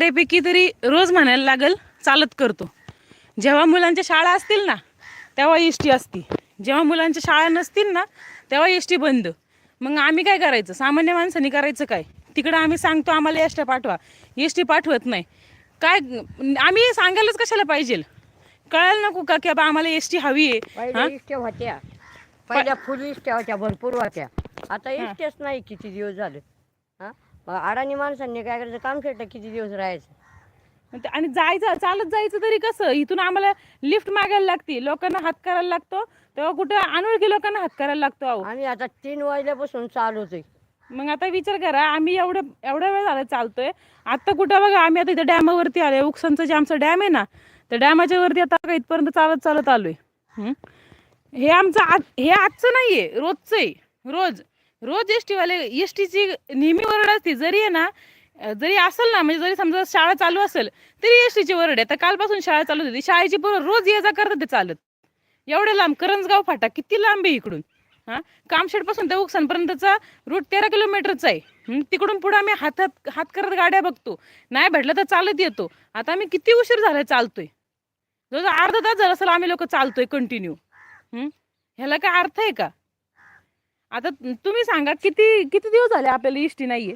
बऱ्यापैकी तरी रोज म्हणायला लागल चालत करतो. जेव्हा मुलांच्या शाळा असतील ना तेव्हा एस टी असती. जेव्हा मुलांच्या शाळा नसतील ना तेव्हा एस टी बंद. मग आम्ही काय करायचं? सामान्य माणसांनी करायचं काय? तिकडं आम्ही सांगतो आम्हाला एस टी पाठवा. एस टी पाठवत नाही. काय आम्ही सांगायलाच कशाला पाहिजे? कळायला नको का की बा आम्हाला एस टी हवी आहे? होत्या. पहिल्या फुल इष्ट्या होत्या भरपूर होत्या. आता इष्ट्याच नाही किती दिवस झाले. हा? अडाणी माणसांनी काय करायचं? काम खेळतं किती दिवस राहायचं? ते- आणि जायचं चालत जायचं तरी कसं? इथून आम्हाला लिफ्ट मागायला लागते. लोकांना हात करायला लागतो. तेव्हा कुठं अनोळखी लोकांना हात करायला लागतो अहो. आम्ही आता तीन वाजल्यापासून चालवतोय मग आता विचार करा आम्ही एवढं एवढा वेळ झाला चालतोय. आता कुठं बघा आम्ही आता इथं डॅमावरती आलोय. उक्सनचं जे आमचं डॅम आहे ना त्या डॅमाच्या वरती आता बघा इथपर्यंत चालत चालत आलोय. हं? हे आमचं आज हे आजचं नाहीये रोजचं आहे रोज. रोज एस टीवाले एस टीची नेहमी वरड असते. जरी आहे ना जरी असेल ना म्हणजे जरी समजा शाळा चालू असेल तरी एस टीची वरड आहे. आता कालपासून शाळा चालू होती. शाळेची बरोबर रोज ये जा करत ते चालत. एवढे लांब करंजगाव फाटा किती लांब आहे इकडून? हां? कामशेडपासून ते उकसानपर्यंतचा रूट तेरा किलोमीटरचा आहे. तिकडून पुढे आम्ही हातात हात करत गाड्या बघतो. नाही भेटलं तर चालत येतो. आता आम्ही किती उशीर झालाय चालतोय? जवळजवळ अर्धा तास झाला असेल आम्ही लोक चालतोय कंटिन्यू ह्याला काय अर्थ आहे का? आता तुम्ही सांगा किती किती दिवस झाले आपल्याला इष्टी नाहीये?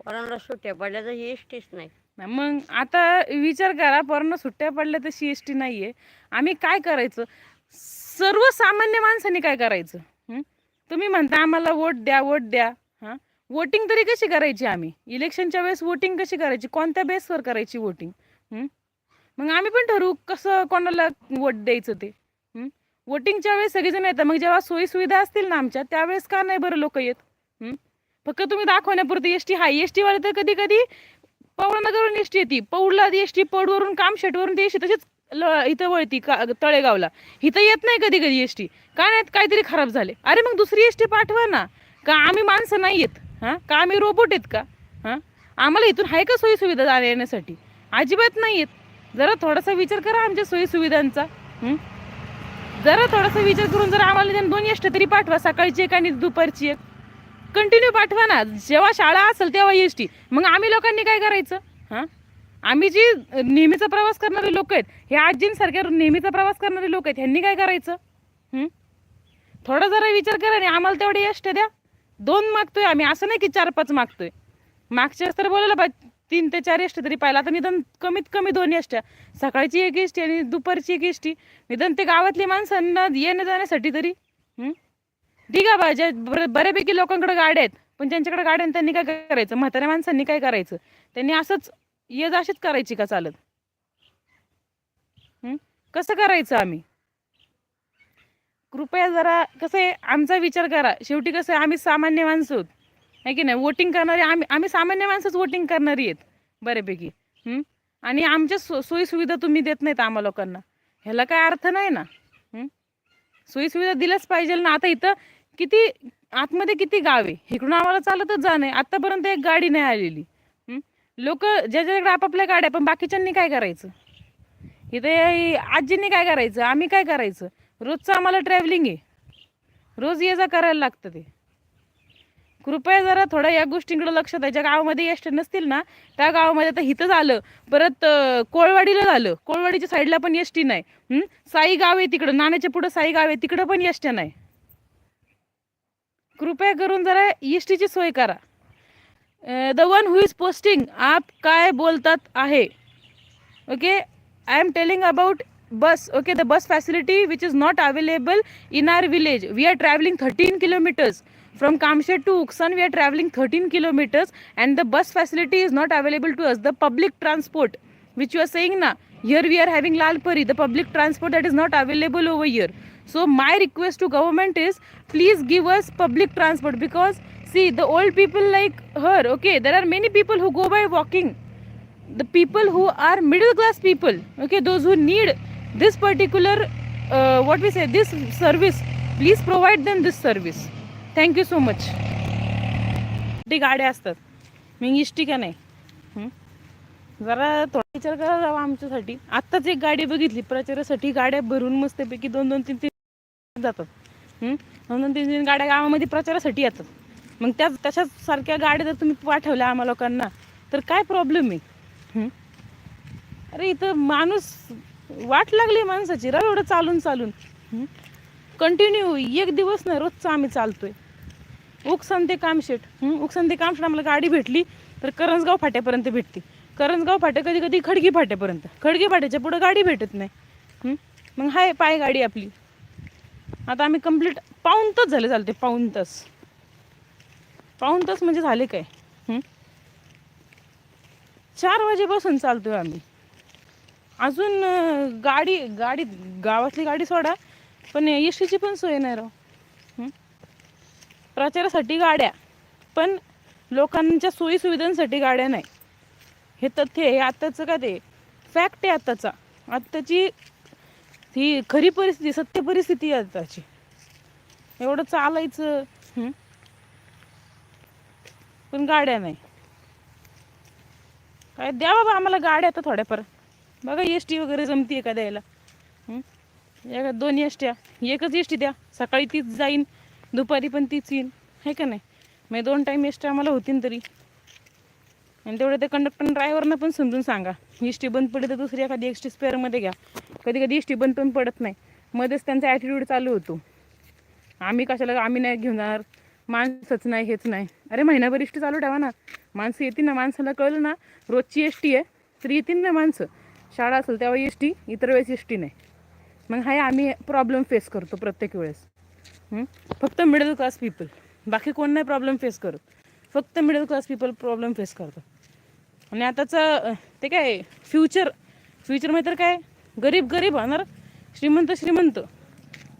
पोरांना सुट्ट्या पडल्या तर ही इष्टीच नाही. मग आता विचार करा पोरांना सुट्ट्या पडल्या एस टी नाहीये. आम्ही काय करायचं? सर्वसामान्य माणसाने काय करायचं? हं? तुम्ही म्हणता आम्हाला वोट द्या वोट द्या. हां? वोटिंग तरी कशी करायची आम्ही? इलेक्शनच्या वेळेस वोटिंग कशी करायची? कोणत्या बेसवर करायची वोटिंग? मग आम्ही पण ठरवू कसं कोणाला वोट द्यायचं ते? वोटिंगच्या वेळेस सगळेजण येतात. मग जेव्हा सोयी सुविधा असतील ना आमच्या त्यावेळेस का नाही बरं लोक येत? फक्त तुम्ही दाखवण्यापुरती एस टी हाय एस टीवाले तर कधी कधी पवळनगरवरून एस टी येते. पौडला एस टी पौडवरून कामशेटवरून ती एस टी तशीच ल- इथं वळती का तळेगावला. इथं येत नाही कधी कधी एस टी का नाही काहीतरी खराब झाले. अरे मग दुसरी एस टी पाठवा ना. का आम्ही माणसं नाही येत? हां? का आम्ही रोबोट आहेत का? हां? आम्हाला इथून आहे का सोयीसुविधा जाण्या येण्यासाठी अजिबात नाही आहेत जरा थोडासा विचार करा आमच्या सोयीसुविधांचा. हं? जरा थोडासा विचार करून जर आम्हाला निदान दोन एष्ट तरी पाठवा सकाळची एक आणि दुपारची एक. कंटिन्यू पाठवा ना. जेव्हा शाळा असेल तेव्हा एस टी मग आम्ही लोकांनी काय करायचं? हां? आम्ही जी नेहमीचा प्रवास करणारे लोक आहेत हे आजींसारख्या नेहमीचा प्रवास करणारे लोक आहेत ह्यांनी काय करायचं? थोडा जरा विचार करा आणि आम्हाला तेवढे यष्ट द्या. दोन मागतोय आम्ही. असं नाही की चार पाच मागतोय. मागच्या तर बोलायला पाहिजे तीन ते चार एसटी तरी पाहिला. आता निदान कमीत कमी दोन एष्ट्या सकाळची एक एष्टी आणि दुपारची एक एष्टी निदान ते गावातली माणसांना येण्या जाण्यासाठी तरी ठीक आहे बाजा बरं बऱ्यापैकी लोकांकडे गाड्या आहेत पण ज्यांच्याकडे गाड्या आहेत त्यांनी काय करायचं? म्हाताऱ्या माणसांनी काय करायचं? त्यांनी असंच ये जाशीच करायची का चालत? कसं करायचं आम्ही? कृपया जरा कसं आहे आमचा विचार करा. शेवटी कसं आहे आम्ही सामान्य माणसं आहोत. आहे की नाही? वोटिंग करणारे आम्ही आम्ही सामान्य माणसंच वोटिंग करणारी आहेत बऱ्यापैकी. आणि आमच्या सो सोयीसुविधा तुम्ही देत नाहीत आम्हा लोकांना. ह्याला काय अर्थ नाही ना? सोयीसुविधा दिल्याच पाहिजे ना? आता इथं किती आतमध्ये किती गावे इकडून आम्हाला चालतच जाणं आहे आत्तापर्यंत एक गाडी नाही आलेली. लोक ज्याच्याकडे आपापल्या गाड्या पण बाकीच्यांनी काय करायचं? इथे आजींनी काय करायचं? आम्ही काय करायचं? रोजचं आम्हाला ट्रॅव्हलिंग आहे. रोज ये जा करायला लागतं ते. कृपया जरा थोडं या गोष्टींकडे लक्ष द्या. ज्या गावामध्ये एस नसतील ना त्या गावामध्ये आता इथं झालं. परत कोळवाडीला झालं. कोळवाडीच्या साईडला पण एस टी नाही साई गाव आहे तिकडं. नाण्याच्या पुढं साई गाव आहे. तिकडं पण एस टी नाही. कृपया करून जरा एस सोय करा. The one who is posting आप काय बोलतात आहे? Okay? I am telling about bus okay the bus facility which is not available in our village we are travelling thirteen kilometres from kamshed to uksan we are traveling 13 kilometers and the bus facility is not available to us. The public transport which you are saying na here we are having lalpari the public transport that is not available over here. So my request to government is please give us public transport because see the old people like her okay there are many people who go by walking. The people who are middle class people okay those who need this particular uh, what we say this service please provide them this service thank you so much ती गाड्या असतात. मी इष्टी का नाही. जरा थोडा विचार करा जावा आमच्यासाठी. आत्ताच एक गाडी बघितली. प्रचारासाठी गाड्या भरून मस्तपैकी दोन दोन तीन तीन जातात. दोन दोन तीन तीन गाड्या गावामध्ये प्रचारासाठी येतात. मग त्या तशाच सारख्या गाड्या जर तुम्ही पाठवल्या आम्हा लोकांना तर काय प्रॉब्लेम आहे? अरे इथं माणूस वाट लागली माणसाची. राव एवढं चालून चालून. कंटिन्यू एक दिवस नाही रोजचा आम्ही चालतोय. उकसन ते कामशेट उकसन ते कामशेट आम्हाला गाडी भेटली तर करंजगाव फाट्यापर्यंत भेटते. करंजगाव फाट्या कधी कधी खडगी फाट्यापर्यंत. खडगी फाट्याच्या पुढं गाडी भेटत नाही. मग हाय पाय गाडी आपली. आता आम्ही कंप्लीट पाऊन तास झाले चालते पाऊन तास. पाऊन तास म्हणजे झाले काय? चार वाजेपासून चालतोय आम्ही. अजून गाडी गाडी गावातली गाडी सोडा पण एस टीची पण सोय नाही राव. प्रचारासाठी गाड्या पण लोकांच्या सोयीसुविधांसाठी गाड्या नाही. हे तथ्य आहे आत्ताचं का ते? फॅक्ट आहे आत्ताचा. आत्ताची ही खरी परिस्थिती सत्य परिस्थिती आहे आत्ताची. एवढं चालायचं पण गाड्या नाही. काय द्या बाबा आम्हाला गाड्या आता थोड्याफार. बघा एस टी वगैरे जमती का द्यायला? एका दोन एस ट्या एकच एस टी द्या. सकाळी तीच जाईन. दुपारी पण तीच येईन आहे का नाही? मग दोन टाईम एस आम्हाला होतीन तरी. आणि तेवढं ते कंडक्टर ड्रायव्हरनं पण समजून सांगा. एस बंद पडली तर दुसरी एखादी एस टी स्पेअरमध्ये घ्या. कधी कधी एस बंद पण पडत नाही. मध्येच त्यांचा ॲटिट्यूड चालू होतो. आम्ही कशाला आम्ही नाही घेऊन माणसंच नाही हेच नाही. अरे महिनाभर एस चालू ठेवा ना. माणसं येतील ना माणसाला कळलं ना रोजची एस आहे तर येतील ना माणसं. शाळा असेल तेव्हा एस इतर वेळेस एस नाही. मग हा आम्ही प्रॉब्लेम फेस करतो प्रत्येक वेळेस. फक्त मिडल क्लास पीपल बाकी कोण नाही प्रॉब्लेम फेस करत. फक्त middle class people problem face करतात. आणि आताचं ते काय फ्युचर फ्युचरमध्ये तर काय गरीब गरीब होणार श्रीमंत श्रीमंत.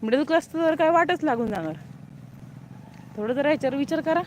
मिडल क्लास तर काय वाटच लागून जाणार. थोडं जरा याच्यावर विचार करा.